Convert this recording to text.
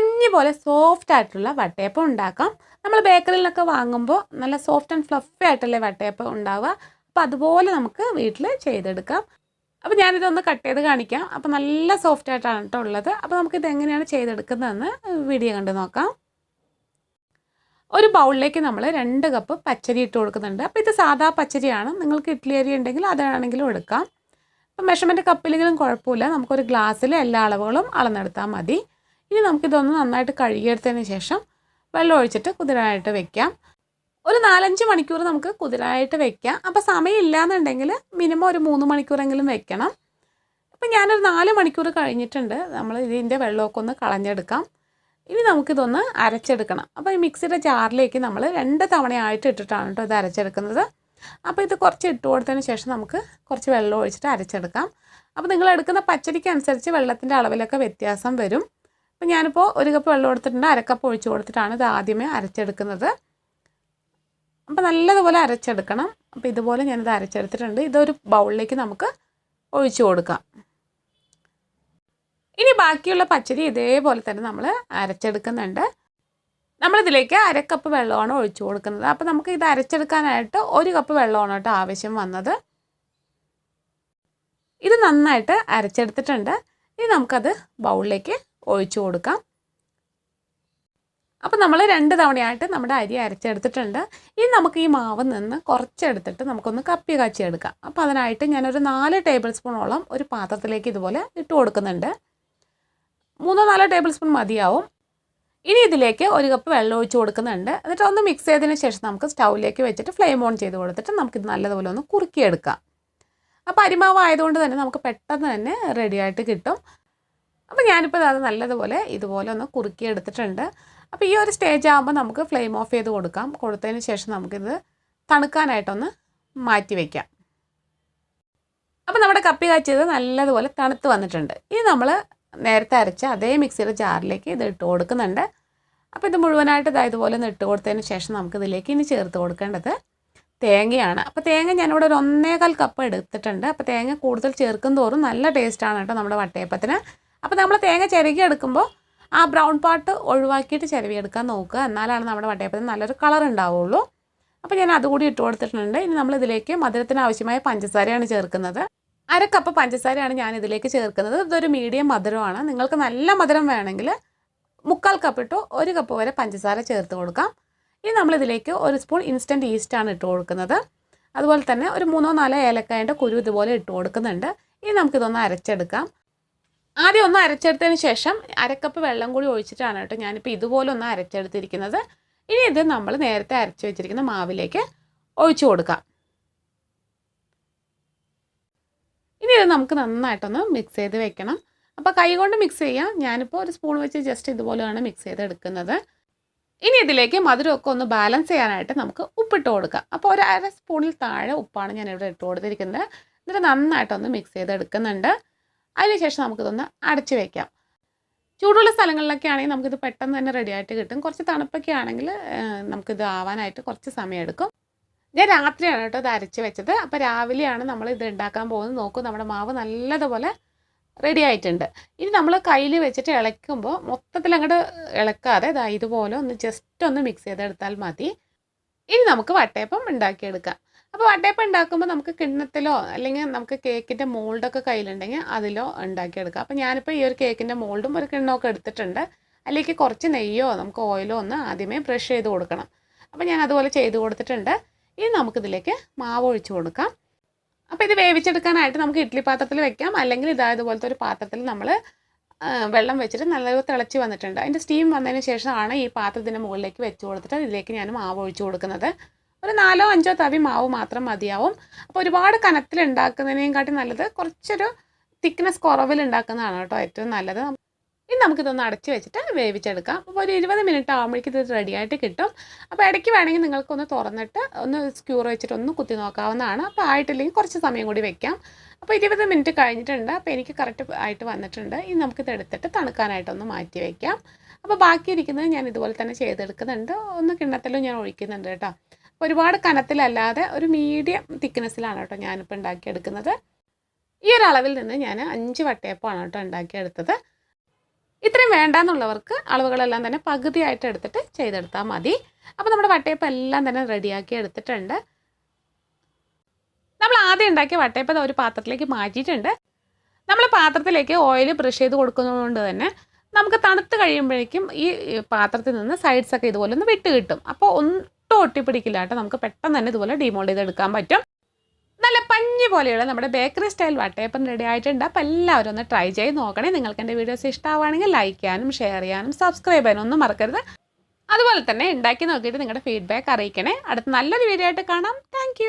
പഞ്ഞി പോലെ സോഫ്റ്റ് ആയിട്ടുള്ള വട്ടയപ്പം ഉണ്ടാക്കാം. നമ്മൾ ബേക്കറിയിലൊക്കെ വാങ്ങുമ്പോൾ നല്ല സോഫ്റ്റ് ആൻഡ് ഫ്ലഫി ആയിട്ടല്ലേ വട്ടയപ്പം ഉണ്ടാവുക. അപ്പോൾ അതുപോലെ നമുക്ക് വീട്ടിൽ ചെയ്തെടുക്കാം. അപ്പോൾ ഞാനിതൊന്ന് കട്ട് ചെയ്ത് കാണിക്കാം. അപ്പോൾ നല്ല സോഫ്റ്റ് ആയിട്ടാണ് കേട്ടോ ഉള്ളത്. അപ്പോൾ നമുക്കിത് എങ്ങനെയാണ് ചെയ്തെടുക്കുന്നതെന്ന് വീഡിയോ കണ്ട് നോക്കാം. ഒരു ബൗളിലേക്ക് നമ്മൾ രണ്ട് കപ്പ് പച്ചരി ഇട്ട് കൊടുക്കുന്നുണ്ട്. അപ്പോൾ ഇത് സാധാ പച്ചരിയാണ്. നിങ്ങൾക്ക് ഇഡ്ഡലി അരി ഉണ്ടെങ്കിൽ അതാണെങ്കിലും എടുക്കാം. അപ്പം മെഷർമെന്റ് കപ്പിലെങ്കിലും കുഴപ്പമില്ല. നമുക്കൊരു ഗ്ലാസ്സിൽ എല്ലാ അളവുകളും അളന്നെടുത്താൽ മതി. ഇനി നമുക്കിതൊന്ന് നന്നായിട്ട് കഴുകിയെടുത്തതിന് ശേഷം വെള്ളം ഒഴിച്ചിട്ട് കുതിരാനായിട്ട് വെക്കാം. ഒരു നാലഞ്ച് മണിക്കൂർ നമുക്ക് കുതിരാനായിട്ട് വെക്കാം. അപ്പോൾ സമയമില്ല എന്നുണ്ടെങ്കിൽ മിനിമം ഒരു മൂന്ന് മണിക്കൂറെങ്കിലും വെക്കണം. അപ്പം ഞാനൊരു നാല് മണിക്കൂർ കഴിഞ്ഞിട്ടുണ്ട്. നമ്മൾ ഇതിന്റെ വെള്ളമൊക്കെ ഒന്ന് കളഞ്ഞെടുക്കാം. ഇനി നമുക്കിതൊന്ന് അരച്ചെടുക്കണം. അപ്പോൾ ഈ മിക്സിയുടെ ജാറിലേക്ക് നമ്മൾ രണ്ട് തവണയായിട്ട് ഇട്ടിട്ടാണ് കേട്ടോ ഇത് അരച്ചെടുക്കുന്നത്. അപ്പോൾ ഇത് കുറച്ച് ഇട്ട് കൊടുത്തതിന് ശേഷം നമുക്ക് കുറച്ച് വെള്ളം ഒഴിച്ചിട്ട് അരച്ചെടുക്കാം. അപ്പോൾ നിങ്ങൾ എടുക്കുന്ന പച്ചരിക്കനുസരിച്ച് വെള്ളത്തിന്റെ അളവിലൊക്കെ വ്യത്യാസം വരും. അപ്പോൾ ഞാനിപ്പോൾ ഒരു കപ്പ് വെള്ളം എടുത്തിട്ടുണ്ട്. അരക്കപ്പ് ഒഴിച്ച് കൊടുത്തിട്ടാണ് ഇത് ആദ്യമേ അരച്ചെടുക്കുന്നത്. അപ്പോൾ നല്ലതുപോലെ അരച്ചെടുക്കണം. അപ്പോൾ ഇതുപോലെ ഞാനിത് അരച്ചെടുത്തിട്ടുണ്ട്. ഇതൊരു ബൗളിലേക്ക് നമുക്ക് ഒഴിച്ചു കൊടുക്കാം. ഇനി ബാക്കിയുള്ള പച്ചരി ഇതേപോലെ തന്നെ നമ്മൾ അരച്ചെടുക്കുന്നുണ്ട്. നമ്മളിതിലേക്ക് അരക്കപ്പ് വെള്ളമാണ് ഒഴിച്ചു കൊടുക്കുന്നത്. അപ്പോൾ നമുക്ക് ഇത് അരച്ചെടുക്കാനായിട്ട് ഒരു കപ്പ് വെള്ളമാണ് കേട്ടോ ആവശ്യം വന്നത്. ഇത് നന്നായിട്ട് അരച്ചെടുത്തിട്ടുണ്ട്. ഇനി നമുക്കത് ബൗളിലേക്ക് ഒഴിച്ചു കൊടുക്കാം. അപ്പോൾ നമ്മൾ രണ്ട് തവണയായിട്ട് നമ്മുടെ അരി അരച്ചെടുത്തിട്ടുണ്ട്. ഇനി നമുക്ക് ഈ മാവ് നിന്ന് കുറച്ചെടുത്തിട്ട് നമുക്കൊന്ന് കപ്പി കാച്ചി എടുക്കാം. അപ്പോൾ അതിനായിട്ട് ഞാനൊരു നാല് ടേബിൾ സ്പൂണോളം ഒരു പാത്രത്തിലേക്ക് ഇതുപോലെ ഇട്ട് കൊടുക്കുന്നുണ്ട്. മൂന്നോ നാലോ ടേബിൾ സ്പൂൺ മതിയാവും. ഇനി ഇതിലേക്ക് ഒരു കപ്പ് വെള്ളം ഒഴിച്ച് കൊടുക്കുന്നുണ്ട്. എന്നിട്ട് ഒന്ന് മിക്സ് ചെയ്തതിന് ശേഷം നമുക്ക് സ്റ്റൗവിലേക്ക് വെച്ചിട്ട് ഫ്ലെയിം ഓൺ ചെയ്ത് കൊടുത്തിട്ട് നമുക്കിത് നല്ലതുപോലെ ഒന്ന് കുറുക്കിയെടുക്കാം. അപ്പോൾ അരിമാവ് ആയതുകൊണ്ട് തന്നെ നമുക്ക് പെട്ടെന്ന് തന്നെ റെഡിയായിട്ട് കിട്ടും. അപ്പോൾ ഞാനിപ്പോൾ അത് നല്ലതുപോലെ ഇതുപോലെ ഒന്ന് കുറുക്കി എടുത്തിട്ടുണ്ട്. അപ്പോൾ ഈ ഒരു സ്റ്റേജ് ആകുമ്പോൾ നമുക്ക് ഫ്ലെയിം ഓഫ് ചെയ്ത് കൊടുക്കാം. കൊടുത്തതിന് ശേഷം നമുക്കിത് തണുക്കാനായിട്ടൊന്ന് മാറ്റി വയ്ക്കാം അപ്പോൾ നമ്മുടെ കപ്പി കാച്ചിയത് നല്ലതുപോലെ തണുത്ത് വന്നിട്ടുണ്ട്. ഇനി നമ്മൾ നേരത്തെ അരച്ച അതേ മിക്സിയുടെ ജാറിലേക്ക് ഇത് ഇട്ട് കൊടുക്കുന്നുണ്ട്. അപ്പോൾ ഇത് മുഴുവനായിട്ട് ഇതാ ഇതുപോലെ ഒന്ന് ഇട്ട് കൊടുത്തതിന് ശേഷം നമുക്ക് ഇതിലേക്ക് ഇനി ചേർത്ത് കൊടുക്കേണ്ടത് തേങ്ങയാണ്. അപ്പോൾ തേങ്ങ ഞാനിവിടെ ഒരു ഒന്നേകാൽ കപ്പ് എടുത്തിട്ടുണ്ട്. അപ്പോൾ തേങ്ങ കൂടുതൽ ചേർക്കും തോറും നല്ല ടേസ്റ്റാണ് കേട്ടോ നമ്മുടെ വട്ടയപ്പത്തിന്. അപ്പോൾ നമ്മൾ തേങ്ങ ചിരകി എടുക്കുമ്പോൾ ആ ബ്രൗൺ പാട്ട് ഒഴിവാക്കിയിട്ട് ചിരവി എടുക്കാൻ നോക്കുക. എന്നാലാണ് നമ്മുടെ വട്ടയപ്പത്തിന് നല്ലൊരു കളർ ഉണ്ടാവുള്ളൂ. അപ്പോൾ ഞാൻ അതുകൂടി ഇട്ട് കൊടുത്തിട്ടുണ്ട്. ഇനി നമ്മൾ ഇതിലേക്ക് മധുരത്തിന് ആവശ്യമായ പഞ്ചസാരയാണ് ചേർക്കുന്നത്. അര കപ്പ് പഞ്ചസാരയാണ് ഞാൻ ഇതിലേക്ക് ചേർക്കുന്നത്. ഇതൊരു മീഡിയം മധുരമാണ്. നിങ്ങൾക്ക് നല്ല മധുരം വേണമെങ്കിൽ മുക്കാൽ കപ്പ് ഇട്ടോ ഒരു കപ്പ് വരെ പഞ്ചസാര ചേർത്ത് കൊടുക്കാം. ഇനി നമ്മളിതിലേക്ക് ഒരു സ്പൂൺ ഇൻസ്റ്റന്റ് ഈസ്റ്റാണ് ഇട്ട് കൊടുക്കുന്നത്. അതുപോലെ തന്നെ ഒരു മൂന്നോ നാലോ ഏലക്കായന്റെ കുരു ഇതുപോലെ ഇട്ട് കൊടുക്കുന്നുണ്ട്. ഇനി നമുക്കിതൊന്ന് അരച്ചെടുക്കാം. ആദ്യം ഒന്ന് അരച്ചെടുത്തതിന് ശേഷം അരക്കപ്പ് വെള്ളം കൂടി ഒഴിച്ചിട്ടാണ് കേട്ടോ ഞാനിപ്പോൾ ഇതുപോലെ ഒന്ന് അരച്ചെടുത്തിരിക്കുന്നത്. ഇനി ഇത് നമ്മൾ നേരത്തെ അരച്ചു വെച്ചിരിക്കുന്ന മാവിലേക്ക് ഒഴിച്ചു കൊടുക്കാം. ഇനി ഇത് നമുക്ക് നന്നായിട്ടൊന്ന് മിക്സ് ചെയ്ത് വെക്കണം. അപ്പോൾ കൈ കൊണ്ട് മിക്സ് ചെയ്യാം. ഞാനിപ്പോൾ ഒരു സ്പൂൺ വെച്ച് ജസ്റ്റ് ഇതുപോലെയാണ് മിക്സ് ചെയ്ത് എടുക്കുന്നത്. ഇനി ഇതിലേക്ക് മധുരമൊക്കെ ഒന്ന് ബാലൻസ് ചെയ്യാനായിട്ട് നമുക്ക് ഉപ്പിട്ട് കൊടുക്കാം. അപ്പോൾ ഒരു അര സ്പൂണിൽ താഴെ ഉപ്പാണ് ഞാനിവിടെ ഇട്ട് കൊടുത്തിരിക്കുന്നത്. എന്നിട്ട് നന്നായിട്ടൊന്ന് മിക്സ് ചെയ്ത് എടുക്കുന്നുണ്ട്. അതിനുശേഷം നമുക്കിതൊന്ന് അടച്ചു വയ്ക്കാം ചൂടുള്ള സ്ഥലങ്ങളിലൊക്കെ ആണെങ്കിൽ നമുക്കിത് പെട്ടെന്ന് തന്നെ റെഡി ആയിട്ട് കിട്ടും. കുറച്ച് തണുപ്പൊക്കെ ആണെങ്കിൽ നമുക്കിത് ആവാനായിട്ട് കുറച്ച് സമയം എടുക്കും. ഞാൻ രാത്രിയാണ് കേട്ടോ ഇത് അരച്ച് വെച്ചത്. അപ്പോൾ രാവിലെയാണ് നമ്മൾ ഇത് ഉണ്ടാക്കാൻ പോകുന്നത്. നോക്കും നമ്മുടെ മാവ് നല്ലതുപോലെ റെഡി ആയിട്ടുണ്ട്. ഇനി നമ്മൾ കയ്യിൽ വെച്ചിട്ട് ഇളക്കുമ്പോൾ മൊത്തത്തിൽ അങ്ങോട്ട് ഇളക്കാതെ ഇതാ ഇതുപോലെ ഒന്ന് ജസ്റ്റ് ഒന്ന് മിക്സ് ചെയ്തെടുത്താൽ മതി. ഇനി നമുക്ക് വട്ടയപ്പം ഉണ്ടാക്കിയെടുക്കാം. അപ്പോൾ വട്ടയപ്പം ഉണ്ടാക്കുമ്പോൾ നമുക്ക് കിണ്ണത്തിലോ അല്ലെങ്കിൽ നമുക്ക് കേക്കിന്റെ മോൾഡൊക്കെ കയ്യിലുണ്ടെങ്കിൽ അതിലോ ഉണ്ടാക്കിയെടുക്കാം അപ്പോൾ ഞാനിപ്പോൾ ഈ ഒരു കേക്കിന്റെ മോൾഡും ഒരു കിണ്ണമൊക്കെ എടുത്തിട്ടുണ്ട്. അതിലേക്ക് കുറച്ച് നെയ്യോ നമുക്ക് ഓയിലോ ഒന്ന് ആദ്യമേ ബ്രഷ് ചെയ്ത് കൊടുക്കണം. അപ്പോൾ ഞാൻ അതുപോലെ ചെയ്ത് കൊടുത്തിട്ടുണ്ട്. ഇനി നമുക്കിതിലേക്ക് മാവ് ഒഴിച്ച് കൊടുക്കാം. അപ്പോൾ ഇത് വേവിച്ചെടുക്കാനായിട്ട് നമുക്ക് ഇഡ്ഡലി പാത്രത്തിൽ വെക്കാം. അല്ലെങ്കിൽ ഇതാ ഇതുപോലത്തെ ഒരു പാത്രത്തിൽ നമ്മൾ വെള്ളം വെച്ചിട്ട് നല്ലത് തിളച്ച് വന്നിട്ടുണ്ട്. അതിന്റെ സ്റ്റീം വന്നതിന് ശേഷമാണ് ഈ പാത്രത്തിന്റെ മുകളിലേക്ക് വെച്ച് കൊടുത്തിട്ട് ഇതിലേക്ക് ഞാൻ മാവ് ഒഴിച്ച് കൊടുക്കുന്നത്. ഒരു നാലോ അഞ്ചോ തവി മാവ് മാത്രം മതിയാവും. അപ്പോൾ ഒരുപാട് കനത്തിൽ ഉണ്ടാക്കുന്നതിനേക്കാട്ടി നല്ലത് കുറച്ചൊരു തിക്നെസ് കുറവിൽ ഉണ്ടാക്കുന്നതാണ് കേട്ടോ ഏറ്റവും നല്ലത്. ഇനി നമുക്കിതൊന്ന് അടച്ച് വെച്ചിട്ട് വേവിച്ചെടുക്കാം. അപ്പോൾ ഒരു ഇരുപത് മിനിറ്റ് ആകുമ്പോഴേക്കും ഇത് റെഡിയായിട്ട് കിട്ടും. അപ്പോൾ ഇടയ്ക്ക് വേണമെങ്കിൽ നിങ്ങൾക്കൊന്ന് തുറന്നിട്ട് ഒന്ന് സ്ക്യൂർ വെച്ചിട്ട് ഒന്ന് കുത്തി നോക്കാവുന്നതാണ്. അപ്പോൾ ആയിട്ടില്ലെങ്കിൽ കുറച്ച് സമയം കൂടി വെക്കാം. അപ്പോൾ ഇരുപത് മിനിറ്റ് കഴിഞ്ഞിട്ടുണ്ട്. അപ്പോൾ എനിക്ക് കറക്റ്റ് ആയിട്ട് വന്നിട്ടുണ്ട്. ഇനി നമുക്കിത് എടുത്തിട്ട് തണുക്കാനായിട്ടൊന്ന് മാറ്റി വയ്ക്കാം അപ്പോൾ ബാക്കി ഇരിക്കുന്നത് ഞാൻ ഇതുപോലെ തന്നെ ചെയ്തെടുക്കുന്നുണ്ട്. ഒന്ന് കിണ്ണത്തിലും ഞാൻ ഒഴിക്കുന്നുണ്ട് കേട്ടോ. ഒരുപാട് കനത്തിലല്ലാതെ ഒരു മീഡിയം തിക്നെസ്സിലാണ് കേട്ടോ ഞാനിപ്പോൾ ഉണ്ടാക്കിയെടുക്കുന്നത്. ഈ ഒരു അളവിൽ നിന്ന് ഞാൻ അഞ്ച് വട്ടയപ്പമാണ് കേട്ടോ ഉണ്ടാക്കിയെടുത്തത്. ഇത്രയും വേണ്ടാന്നുള്ളവർക്ക് അളവുകളെല്ലാം തന്നെ പകുതിയായിട്ട് എടുത്തിട്ട് ചെയ്തെടുത്താൽ മതി. അപ്പോൾ നമ്മുടെ വട്ടയപ്പം എല്ലാം തന്നെ റെഡിയാക്കി എടുത്തിട്ടുണ്ട്. നമ്മൾ ആദ്യം ഉണ്ടാക്കിയ വട്ടയപ്പം ഒരു പാത്രത്തിലേക്ക് മാറ്റിയിട്ടുണ്ട്. നമ്മൾ പാത്രത്തിലേക്ക് ഓയിൽ ബ്രഷ് ചെയ്ത് കൊടുക്കുന്നതുകൊണ്ട് തന്നെ നമുക്ക് തണുത്ത് കഴിയുമ്പോഴേക്കും ഈ പാത്രത്തിൽ നിന്ന് സൈഡ്സൊക്കെ ഇതുപോലെ ഒന്ന് വിട്ട് കിട്ടും. അപ്പോൾ ഒട്ടും ഒട്ടിപ്പിടിക്കില്ല കേട്ടോ. നമുക്ക് പെട്ടെന്ന് തന്നെ ഇതുപോലെ ഡിമോൾഡ് ചെയ്തെടുക്കാൻ പറ്റും. നല്ല പഞ്ഞി പോലെയുള്ള നമ്മുടെ ബേക്കറി സ്റ്റൈൽ വട്ടയപ്പം റെഡി ആയിട്ടുണ്ട്. അപ്പോൾ എല്ലാവരും ഒന്ന് ട്രൈ ചെയ്ത് നോക്കണേ. നിങ്ങൾക്ക് എന്റെ വീഡിയോസ് ഇഷ്ടമാവുകയാണെങ്കിൽ ലൈക്ക് ചെയ്യാനും ഷെയർ ചെയ്യാനും സബ്സ്ക്രൈബ് ചെയ്യാനും ഒന്നും മറക്കരുത്. അതുപോലെ തന്നെ ഉണ്ടാക്കി നോക്കിയിട്ട് നിങ്ങളുടെ ഫീഡ്ബാക്ക് അറിയിക്കണേ. അടുത്ത നല്ലൊരു വീഡിയോ ആയിട്ട് കാണാം. താങ്ക്